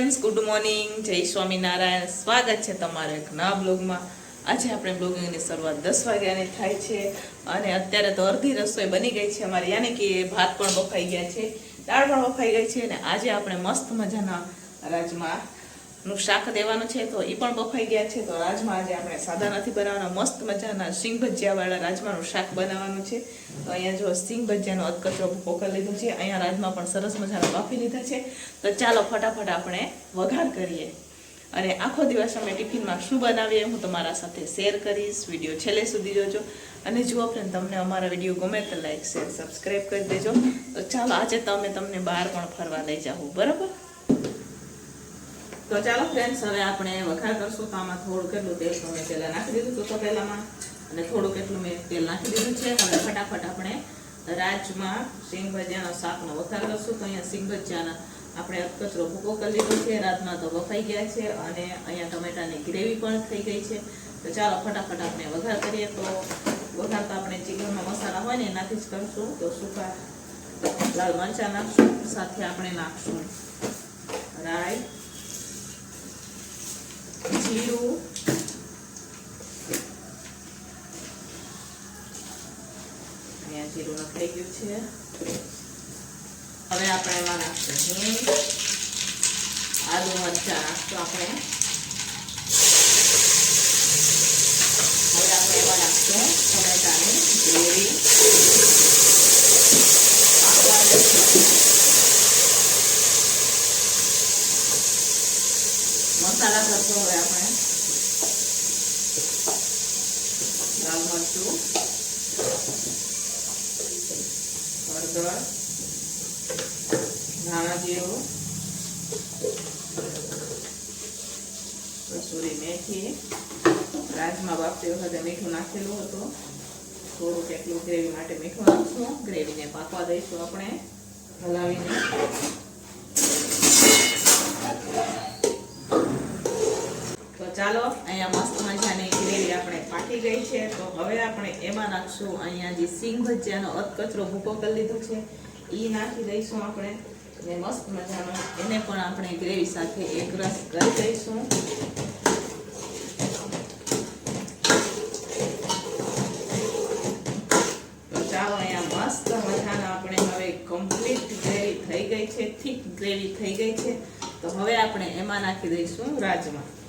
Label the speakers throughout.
Speaker 1: Friends good morning જય સ્વામિનારાયણ. સ્વાગત છે તમારો એક નવા બ્લોગમાં. આજે આપણે બ્લોગિંગની શરૂઆત દસ વાગ્યાની થાય છે અને અત્યારે તો અડધી રસોઈ બની ગઈ છે અમારી. યાને કે ભાત પણ બફાઈ ગયા છે, દાળ પણ બફાઈ ગઈ છે અને આજે આપણે મસ્ત મજાના રાજમા નું શાક દેવાનું છે તો એ પણ બફાઈ ગયા છે. તો રાજમા આજે આપણે સાદા નથી બનાવવાના મસ્ત મજાના સિંગ ભજીયાવાળા રાજમાનું શાક બનાવવાનું છે. તો અહીંયા જો સિંગ ભજીયાનો અધકચરો ભૂકો કરી લીધો છે. અહીંયા રાજમા પણ સરસ મજાના બાફી લીધા છે. તો ચાલો ફટાફટ આપણે વઘાર કરીએ. અને આખો દિવસ અમે ટિફિનમાં શું બનાવીએ હું તમારા સાથે શેર કરીશ. વીડિયો છેલ્લે સુધી જોજો. અને જુઓ ફ્રેન્ડ તમને અમારા વીડિયો ગમે તો લાઈક શેર સબસ્ક્રાઈબ કરી દેજો. તો ચાલો આજે તમે તમને બહાર પણ ફરવા લઈ જાઓ બરાબર? તો ચાલો ફ્રેન્ડ્સ હવે આપણે વઘાર કરશું તો આમાં થોડું કેટલું તેલ તો મેં પહેલાં નાખી દીધું હતું તો પહેલાંમાં, અને થોડું કેટલું મેં તેલ નાખી દીધું છે. હવે ફટાફટ આપણે રાજમાં સિંગભજિયાનો શાકનો વઘાર કરશું. તો અહીંયા સિંગ ભજીયાના આપણે કચરો ભૂકો કરી લીધો છે. રાતમાં તો બફાઈ ગયા છે અને અહીંયા ટમેટાની ગ્રેવી પણ થઈ ગઈ છે. તો ચાલો ફટાફટ આપણે વઘાર કરીએ. તો વઘાર તો આપણે ચિકનમાં મસાલા હોય ને એનાથી જ કરશું. તો સૂકા લાલ મરચાં નાખશું. સાથે આપણે નાખશું રાઈ. જીરું અહીંયા જીરું નખાઈ ગયું છે. હવે આપણે એમાં નાખશું આદુ મરચા. નાખશું આપણે હવે આપણે એમાં નાખશું ટમેટાની ગ્રેવી મસાલા કરશો હવે આપણે. લાલ મરચું. હળદર. ધાણા જીરું. કસૂરી મેથી. રાજમાં બાફતી વખતે મીઠું નાખેલું હતું. થોડુંક એટલું ગ્રેવી માટે મીઠું નાખશું. ગ્રેવીને પાકવા દઈશું આપણે. હલાવીને. ચાલો, અહીંયા મસ્ત મજાની ગ્રેવી આપણે પાકી ગઈ છે. તો હવે આપણે એમાં નાખશું અહીંયા જે સિંગ ભજીયાનો અધકચરો ભૂકો કરી લીધો છે. એ નાખી દઈશું આપણે. અને મસ્ત મજાનો એને પણ આપણે ગ્રેવી સાથે એક રસ કરી દઈશું. થઈ ગઈ છે. થીક ગ્રેવી થઈ ગઈ છે. તો હવે આપણે એમાં નાખી દઈશું રાજમા.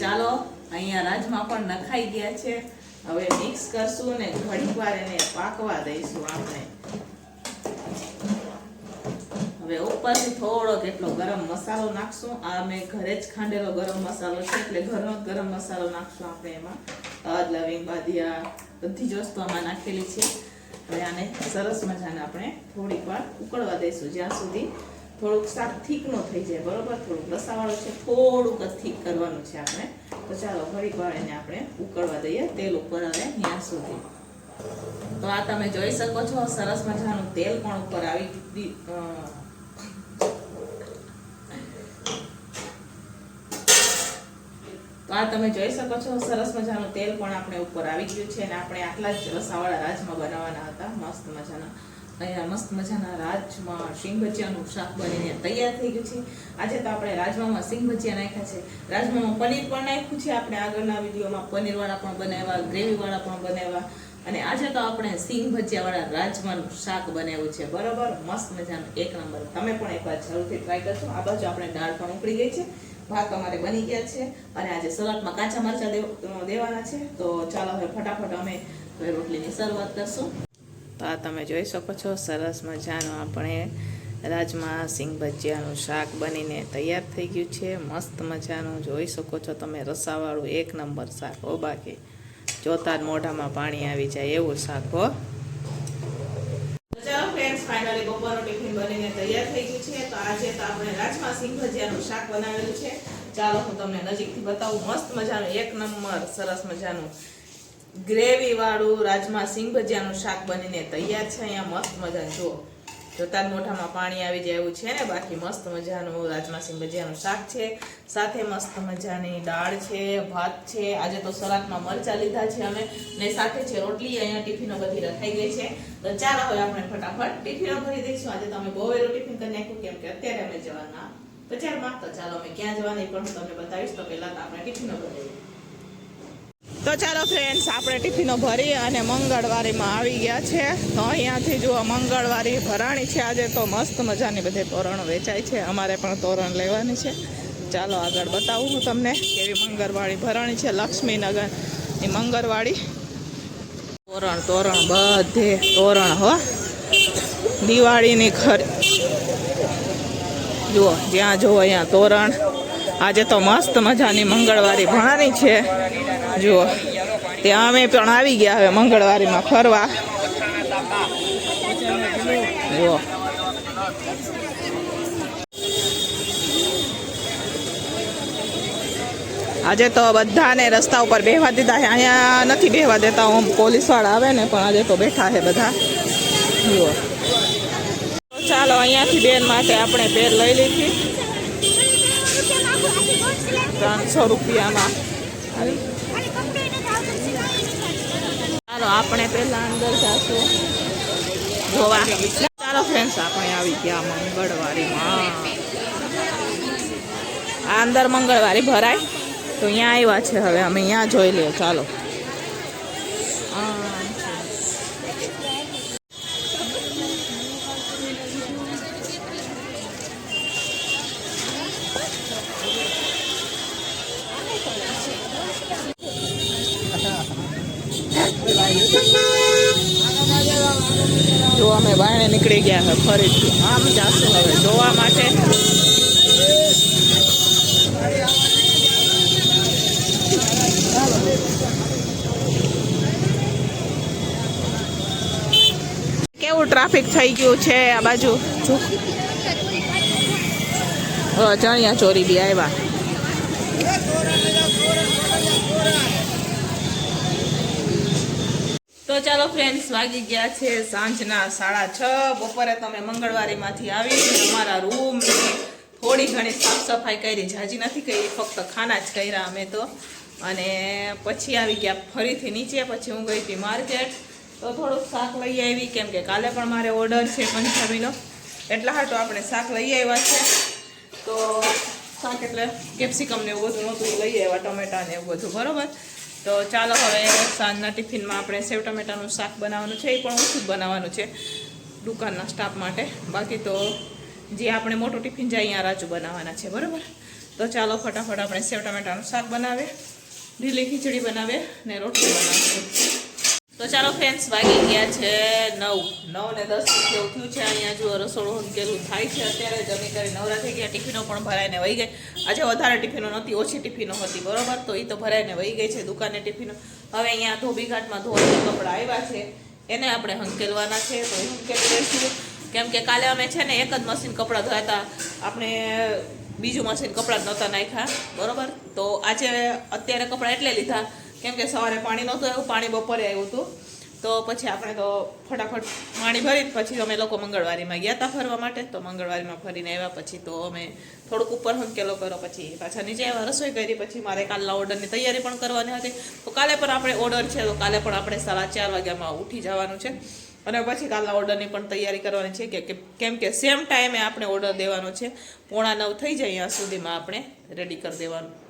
Speaker 1: ચાલો, અહીંયા રાજમા પણ નખાઈ ગયા છે. હવે મિક્સ કરશું ને ઘડીક વાર એને પાકવા દઈશું આપણે. હવે ઉપરથી થોડો કેટલો ગરમ મસાલો નાખશું. આ મેં ઘરે જ ખાંડેલો ગરમ મસાલો છે, એટલે ઘરનો ગરમ મસાલો નાખશું આપણે એમાં. અદ લવિંગ બાદિયા, બધી જ વસ્તુ નાખેલી છે. હવે આને સરસ મજાને આપણે થોડીક વાર ઉકળવા દઈશું જ્યાં સુધી થોડુંક શાક થીક નો થઈ જાય, બરોબર? થોડુંક રસાવાળું છે, થોડુંક જ થીક કરવાનું છે આપણે. તો ચાલો, ફરી વાર એને આપણે ઉકળવા દઈએ, તેલ ઉપર હવે ત્યાં સુધી. તો આ તમે જોઈ શકો છો, સરસ મજાનું તેલ પણ ઉપર આવી તો આ તમે જોઈ શકો છો, સરસ મજાનું તેલ પણ આપણે ઉપર આવી ગયું છે અને આપણે આટલા જ રસાવાળા રાજમાં બનાવવાના હતા, મસ્ત મજાના. અહીંયા મસ્ત મજાના રાજમાં સિંગ ભજીયાનું શાક બનીને તૈયાર થઈ ગયું છે. આજે તો આપણે રાજમામાં સિંગ ભજીયા નાખ્યા છે. રાજમામાં પનીર પણ નાખ્યું છે. આપણે આગળના વિડીયોમાં પનીરવાળા પણ બનાવ્યા, ગ્રેવીવાળા પણ બનાવ્યા. અને આજે તો આપણે સિંગ ભજીયાવાળા રાજમાનું શાક બનાવ્યું છે. બરોબર? મસ્ત મજાનું. એક નંબર. તમે પણ એકવાર જરૂરથી ટ્રાય કરશો આ બાજુ આપણે દાળ પણ ઉકળી ગઈ છે. ભાત અમારે બની ગયા છે. અને આજે સલાડમાં કાચા મરચાં દેવ- દેવાના છે. તો ચાલો હવે ફટાફટ અમે રોટલીની શરૂઆત કરશું. તો આ તમે જોઈ શકો છો, સરસ મજાનું આપણે રાજમા સિંગ ભજીયાનું શાક બનીને તૈયાર થઈ ગયું છે. મસ્ત મજાનું જોઈ શકો છો તમે, રસાવાળું એક નંબર શાક, હો બાકી. જોતા જ મોઢામાં પાણી આવી જાય એવું શાક, હો. ફાઇનલી બપોરનું ટિફિન બનીને તૈયાર થઈ ગયું છે. તો આજે તો આપણે રાજમા સિંગ ભજીયાનું શાક બનાવેલું છે. ચાલો હું તમને નજીકથી બતાવું, મસ્ત મજાનું, એક નંબર સરસ મજાનું ગ્રેવી વાળું રાજમા સિંગ ભજીયાનું શાક બનીને તૈયાર છે. અહીંયા મસ્ત મજાનું. જુઓ જોતા જ મોઢામાં પાણી આવી જાય એવું છે ને, બાકી મસ્ત મજાનું રાજમા સિંગ ભજીયાનું શાક છે. સાથે મસ્ત મજાની દાળ છે, ભાત છે. આજે તો સલાડમાં મરચા લીધા છે અમે ને સાથે છે રોટલી અહીંયા ટિફિનો બધી રખાઈ ગઈ છે. તો ચાલો હવે આપણે ફટાફટ ટિફિનો ભરી દઈશું. આજે તમે બહુ વેલું ટિફિન કરી નાખ્યું, કેમ કે અત્યારે અમે જવાના બજારમાં. તો ચાલો અમે ક્યાં જવાની પણ તમને બતાવીશ. તો પહેલા તો આપણે ટિફિનો ભરી તો ચાલો ફ્રેન્ડ્સ આપણે ટિફિનો ભરી અને મંગળવારીમાં આવી ગયા છે. તો અહીંયાથી જુઓ, મંગળવારી ભરાણી છે આજે તો મસ્ત મજાની બધે તોરણ વેચાય છે. અમારે પણ તોરણ લેવાની છે. ચાલો આગળ બતાવું હું તમને કેવી મંગળવાળી ભરાણી છે. લક્ષ્મીનગરની મંગળવાળી તોરણ તોરણ, બધે તોરણ, હો. દિવાળીની ખરી. જુઓ, જ્યાં જુઓ, અહીંયા તોરણ. આજે તો મસ્ત મજાની મંગળવારી ભણાની છે. જુઓ, ત્યાં અમે પણ આવી ગયા હવે મંગળવારીમાં ફરવા. જુઓ. આજે તો બધાને રસ્તા ઉપર બેહવા દીધા છે. અહીંયા નથી બેહવા દેતા હું પોલીસવાળા આવે ને, પણ આજે તો બેઠા છે બધા. જુઓ. ચાલો, અહીંયાથી બેન માટે આપણે પેર લઈ લીધી. ત્રણસો રૂપિયામાં. ચાલો આપણે પહેલા અંદર જશું. જોવા. ચાલો ફ્રેન્ડ્સ આપણે આવી ગયા મંગળવારીમાં. આ અંદર મંગળવારી ભરાય. તો અહીંયા આવ્યા છે હવે અમે અહીંયા જોઈ લઈએ ચાલો. જો અમે બાયણે નીકળી ગયા હવે ફરીથી. આમ જાશું હવે, જોવા માટે. કેવું ટ્રાફિક થઈ ગયું છે આ બાજુ? ચણિયા ચોરી બી આવ્યા. તો ચાલો ફ્રેન્ડ્સ વાગી ગયા છે સાંજના સાડા છ. બપોરે તમે મંગળવારીમાંથી આવી અમારા રૂમ થોડી ઘણી સાફ સફાઈ કરી, જાજી નથી કરી, ફક્ત ખાના જ કર્યા અમે તો. અને પછી આવી ગયા ફરીથી નીચે, પછી હું ગઈ હતી માર્કેટ તો થોડુંક શાક લઈ આવી, કેમ કે કાલે પણ મારે ઓર્ડર છે પંજાબીનો. એટલા હાટો આપણે શાક લઈ આવ્યા છે. તો શાક એટલે કેપ્સિકમ ને એવું બધું નહોતું, લઈ આવ્યા, ટમેટા ને એવું બધું, બરોબર? તો ચાલો હવે સાંજના ટિફિનમાં આપણે સેવ ટમેટાનું શાક બનાવવાનું છે, એ પણ ઓછું જ બનાવવાનું છે દુકાનના સ્ટાફ માટે. બાકી તો જે આપણે મોટું ટિફિન જાય અહીંયા રાજુ બનાવવાના છે, બરાબર? તો ચાલો ફટાફટ આપણે સેવ ટમેટાનું શાક બનાવીએ, ઢીલી ખીચડી બનાવીએ ને રોટલી બનાવીએ. તો ચાલો ફ્રેન્ડ્સ વાગી ગયા છે નવ. નવ ને દસ જેવું થયું છે. અહીંયા જો રસોડું હંકેલું થાય છે અત્યારે. જમી કરી નવરા થઈ ગયા. ટિફિનો પણ ભરાઈને વહી ગઈ આજે વધારે ટિફિનો નહોતી, ઓછી ટિફિનો હતી. બરોબર? તો એ તો ભરાઈને વહી ગઈ છે દુકાને ટિફિનો. હવે અહીંયા ધોબીઘાટમાં ધોવાના કપડાં આવ્યા છે. એને આપણે હંકેલવાના છે. તો એ હંકેલી લઈશું. કેમ કે કાલે અમે છે ને એક જ મશીન કપડાં ધોયા હતા. આપણે બીજું મશીન કપડાં જ નહોતા નાખ્યા. બરોબર? તો આજે અત્યારે કપડાં એટલે લીધા. કેમ કે સવારે પાણી નહોતું આવ્યું, પાણી બપોરે આવ્યું હતું. તો પછી આપણે તો ફટાફટ પાણી ભરી પછી અમે લોકો મંગળવારીમાં ગયા હતા ફરવા માટે. તો મંગળવારીમાં ફરીને આવ્યા પછી તો અમે થોડુંક ઉપર હંકેલો કર્યો, પછી પાછા નીચે આવ્યા, રસોઈ કરી, પછી મારે કાલના ઓર્ડરની તૈયારી પણ કરવાની હતી. તો કાલે પણ આપણે ઓર્ડર છે, તો કાલે પણ આપણે સાડા ચાર વાગ્યામાં ઉઠી જવાનું છે. અને પછી કાલના ઓર્ડરની પણ તૈયારી કરવાની છે કે કેમ કે સેમ ટાઈમે આપણે ઓર્ડર દેવાનો છે. પોણા નવ થઈ જાય અહીંયા સુધીમાં આપણે રેડી કરી દેવાનું.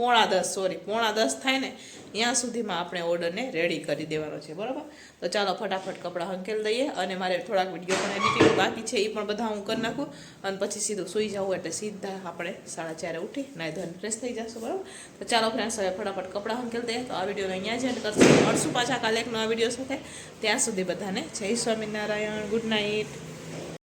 Speaker 1: પોણા દસ સોરી પોણા દસ થાય ને, ત્યાં સુધીમાં આપણે ઓર્ડરને રેડી કરી દેવાનો છે, બરાબર? તો ચાલો ફટાફટ કપડાં હંકેલ દઈએ અને મારે થોડાક વીડિયો પણ એડિટિંગ બાકી છે, એ પણ બધા હું કરી નાખું અને પછી સીધું સૂઈ જાઉં એટલે સીધા આપણે સાડા ચારે ઉઠી નાય ધન ફ્રેશ થઈ જશું, બરાબર? તો ચાલો ફ્રેન્ડ્સ હવે ફટાફટ કપડાં હંકેલ દઈએ. તો આ વિડીયોને અહીંયા જ એન્ડ કરશું. મળશું પાછા કાલે એક નવા વીડિયો સાથે. ત્યાં સુધી બધાને જય સ્વામિનારાયણ. Good night